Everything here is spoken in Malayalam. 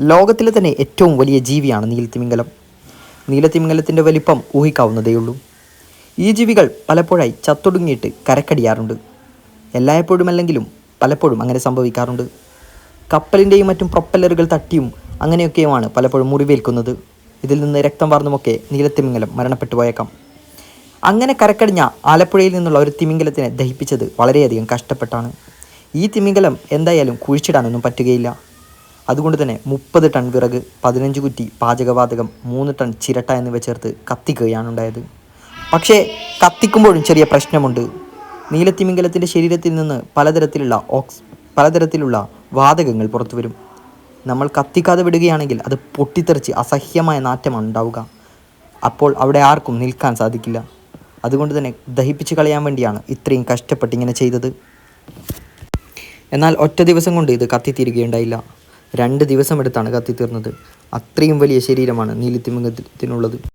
ലോകത്തിലെ തന്നെ ഏറ്റവും വലിയ ജീവിയാണ് നീലത്തിമിംഗലം. നീലത്തിമിംഗലത്തിന്റെ വലിപ്പം ഊഹിക്കാവുന്നതേയുള്ളൂ. ഈ ജീവികൾ പലപ്പോഴായി ചത്തൊടുങ്ങിയിട്ട് കരക്കടിയാറുണ്ട്. എല്ലായ്പ്പോഴുമല്ലെങ്കിലും പലപ്പോഴും അങ്ങനെ സംഭവിക്കാറുണ്ട്. കപ്പലിന്റെയും മറ്റും പ്രൊപ്പല്ലറുകൾ തട്ടിയും അങ്ങനെയൊക്കെയുമാണ് പലപ്പോഴും മുറിവേൽക്കുന്നത്. ഇതിൽ നിന്ന് രക്തം വാർന്നുമൊക്കെ നീലത്തിമിംഗലം മരണപ്പെട്ടു പോയേക്കാം. അങ്ങനെ കരക്കടിഞ്ഞ ആലപ്പുഴയിൽ നിന്നുള്ള ഒരു തിമിംഗലത്തിനെ ദഹിപ്പിച്ചത് വളരെയധികം കഷ്ടപ്പെട്ടാണ്. ഈ തിമിംഗലം എന്തായാലും കുഴിച്ചിടാനൊന്നും പറ്റുകയില്ല. അതുകൊണ്ട് തന്നെ മുപ്പത് ടൺ വിറക് പതിനഞ്ച് കുറ്റി പാചകവാതകം മൂന്ന് ടൺ ചിരട്ട എന്നിവ ചേർത്ത് കത്തിക്കുകയാണ് ഉണ്ടായത്. പക്ഷേ കത്തിക്കുമ്പോഴും ചെറിയ പ്രശ്നമുണ്ട്. നീലത്തിമിംഗലത്തിന്റെ ശരീരത്തിൽ നിന്ന് പലതരത്തിലുള്ള ഓക്സ് പലതരത്തിലുള്ള വാതകങ്ങൾ പുറത്തു വരും നമ്മൾ കത്തിക്കാതെ വിടുകയാണെങ്കിൽ അത് പൊട്ടിത്തെറിച്ച് അസഹ്യമായ നാറ്റമാണ് ഉണ്ടാവുക. അപ്പോൾ അവിടെ ആർക്കും നിൽക്കാൻ സാധിക്കില്ല. അതുകൊണ്ട് തന്നെ ദഹിപ്പിച്ച് കളയാൻ വേണ്ടിയാണ് ഇത്രയും കഷ്ടപ്പെട്ട് ഇങ്ങനെ ചെയ്തത്. എന്നാൽ ഒറ്റ ദിവസം കൊണ്ട് ഇത് കത്തിത്തീരുകയുണ്ടായില്ല. രണ്ട് ദിവസം എടുത്താണ് കത്തിത്തീർന്നത്. അത്രയും വലിയ ശരീരമാണ് നീലിത്തിമിംഗത്തിനുള്ളത്.